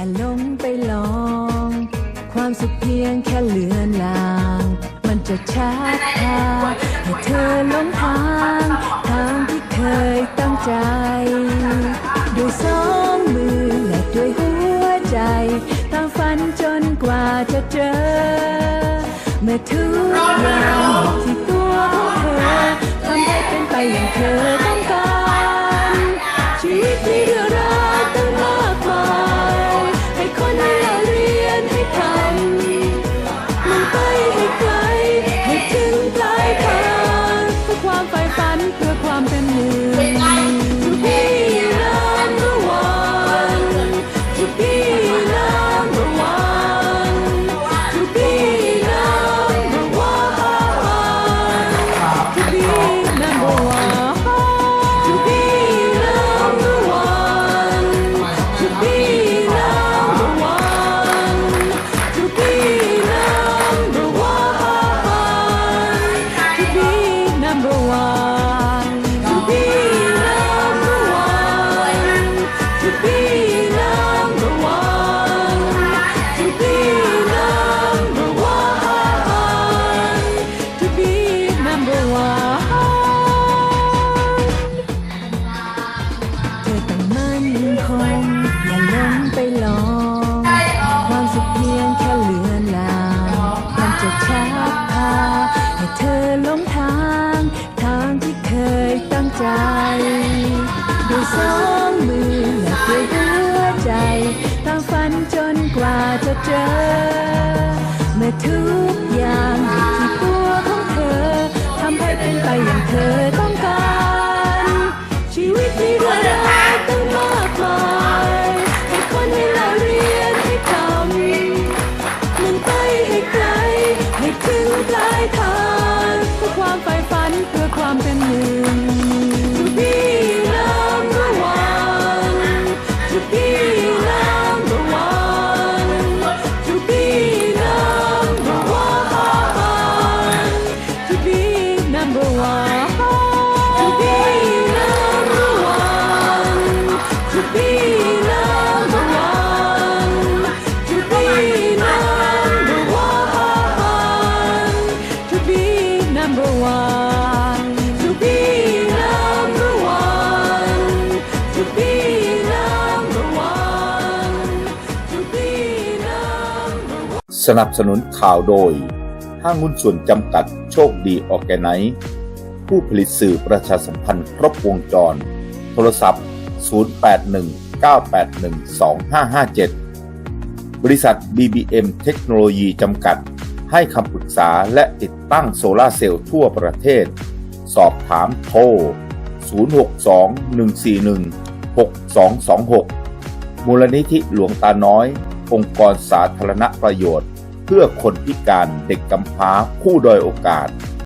อย่หลงไปลอง ความสุขเพียงแค่เลือนลาง มันจะชักพาให้เธอหลงทางทางที่เคยตั้งใจ ด้วยสองมือและด้วยหัวใจตามฝันจนกว่าจะเจอ เมื่อทุกอย่างที่ตัว ลงไปลองความสุขเพียงแค่เลือนลางมันจะชักพาให้เธอหลงทาง ทางที่เคยตั้งใจด้วยสองมือและด้วยหัวใจตามฝันจนกว่าจะเจอ เมื่อทุกอย่างอยู่ที่ตัวของเธอทำให้เป็นไปอย่างเธอ สนับสนุนข่าวโดย ห้างหุ้นส่วนจำกัดโชคดีออร์แกไนซ์ผู้ผลิตสื่อประชาสัมพันธ์ครบวงจร โทรศัพท์ 0819812557 บริษัท BBM เทคโนโลยีจำกัด ให้คำปรึกษาและติดตั้งโซลาร์เซลล์ทั่วประเทศ สอบถามโทร 062-141-6226 มูลนิธิหลวงตาน้อย องค์กรสาธารณประโยชน์ เพื่อคนพิการเด็กกำพร้าผู้ด้อยโอกาส